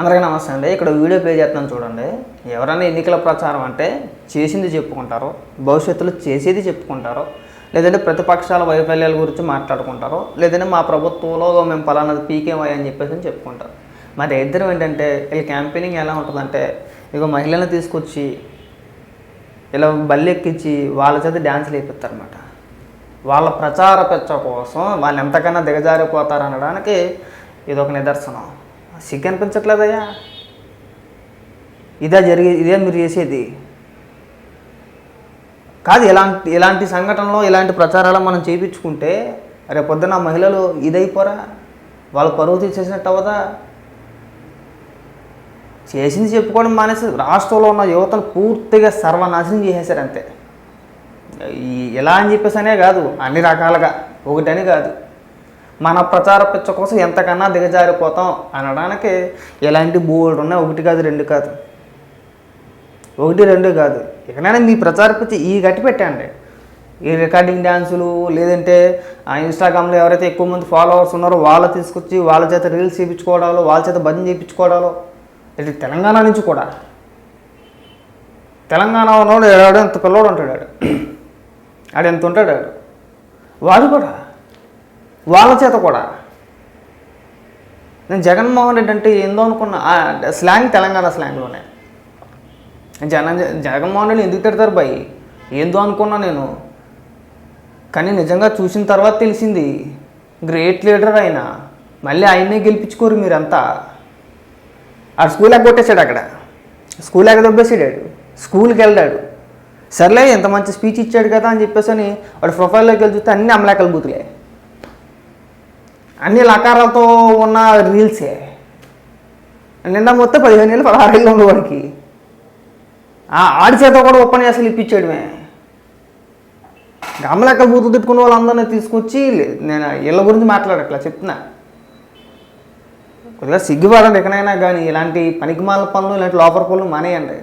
అందరికీ నమస్తే అండి. ఇక్కడ వీడియో ప్లే చేస్తున్నాను చూడండి. ఎవరైనా ఎన్నికల ప్రచారం అంటే చేసింది చెప్పుకుంటారు భవిష్యత్తులో చేసేది చెప్పుకుంటారు లేదంటే ప్రతిపక్షాల వైఫల్యాల గురించి మాట్లాడుకుంటారు లేదంటే మా ప్రభుత్వంలో మేము పలానాది పీకేమై అని చెప్పేసి అని చెప్పుకుంటారు. మరి ఇద్దరం ఏంటంటే వీళ్ళ క్యాంపెయినింగ్ ఎలా ఉంటుందంటే ఇక మహిళలను తీసుకొచ్చి ఇలా బల్లెక్కించి వాళ్ళ చేత డ్యాన్సులు వేపిస్తారనమాట వాళ్ళ ప్రచార పెచ్చ కోసం వాళ్ళు ఎంతకన్నా దిగజారిపోతారు అనడానికి ఇది ఒక నిదర్శనం. సిగ్గు అనిపించట్లేదయ్యా. ఇదే జరిగే ఇదే మీరు చేసేది. కాదు ఇలాంటి ఇలాంటి సంఘటనలో ఇలాంటి ప్రచారాలు మనం చేయించుకుంటే రేపు పొద్దున మహిళలు ఇదైపోరా? వాళ్ళు పరువు తీసేసినట్టు అవ్వదా? చేసింది చెప్పుకోవడం మానేసి రాష్ట్రంలో ఉన్న యువతను పూర్తిగా సర్వనాశనం చేసేసారు అంతే. ఈ ఎలా అని అనే కాదు అన్ని రకాలుగా. ఒకటని కాదు. మన ప్రచార పిచ్చ కోసం ఎంతకన్నా దిగజారిపోతాం అనడానికి ఎలాంటి బోర్డు ఉన్నాయి. ఒకటి కాదు రెండు కాదు. ఒకటి రెండు కాదు. ఎక్కడైనా మీ ప్రచార పిచ్చ ఈ గట్టి పెట్టండి. ఈ రికార్డింగ్ డ్యాన్సులు లేదంటే ఆ ఇన్స్టాగ్రామ్లో ఎవరైతే ఎక్కువ మంది ఫాలోవర్స్ ఉన్నారో వాళ్ళు తీసుకొచ్చి వాళ్ళ చేత రీల్స్ చేయించుకోవడాలో వాళ్ళ చేత భజన చేయించుకోవడాలో ఇది తెలంగాణ నుంచి కూడా. తెలంగాణ ఉన్నోడు ఎంత పిల్లోడు ఉంటాడు ఆడు. ఆడు ఎంత ఉంటాడు ఆడు. వాడు కూడా వాళ్ళ చేత కూడా. నేను జగన్మోహన్ రెడ్డి అంటే ఏందో అనుకున్న. స్లాంగ్ తెలంగాణ స్లాంగ్లోనే. జన జగన్మోహన్ రెడ్డి ఎందుకు తిడతారు బాయ్ ఏందో అనుకున్నా నేను. కానీ నిజంగా చూసిన తర్వాత తెలిసింది గ్రేట్ లీడర్ ఆయన. మళ్ళీ ఆయన్నే గెలిపించుకోరు మీరంతా. ఆ స్కూల్ ఎగ్గొట్టేశాడు అక్కడ. స్కూల్ ఎగ్గదొబ్బేసాడు స్కూల్కి వెళ్ళాడు. సర్లే ఎంత మంచి స్పీచ్ ఇచ్చాడు కదా అని చెప్పేసి అని వాడు ప్రొఫైల్లోకి వెళ్ళి చూస్తే అన్ని అమలాకలు బూతులే. అన్ని లకారాలతో ఉన్న రీల్సే నిన్న మొత్తం పదిహేను ఏళ్ళు పదహారు ఏళ్ళు ఉంది వాడికి. ఆడి చేత కూడా ఉపన్యాసాలు ఇప్పించేయడమే. గమలెక్క బూతులు తిట్టుకున్న వాళ్ళందరినీ తీసుకొచ్చి నేను ఇళ్ళ గురించి మాట్లాడట్లా చెప్తున్నా. కొద్దిగా సిగ్గుపడండి ఎక్కడైనా కానీ ఇలాంటి పనికిమాల పనులు ఇలాంటి లోపల పనులు మానేయండి.